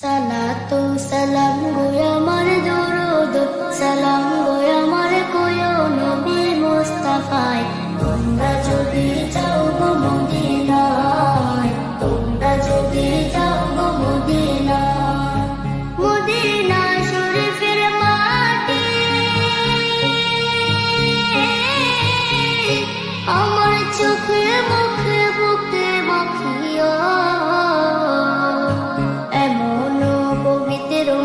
সালাতু আমার দরুদ, সালাম গো আমার কোয় নবী মুস্তাফায় তোমরা যদি যাও গো মদিনায়, তোমরা যদি যাও গো মদিনায়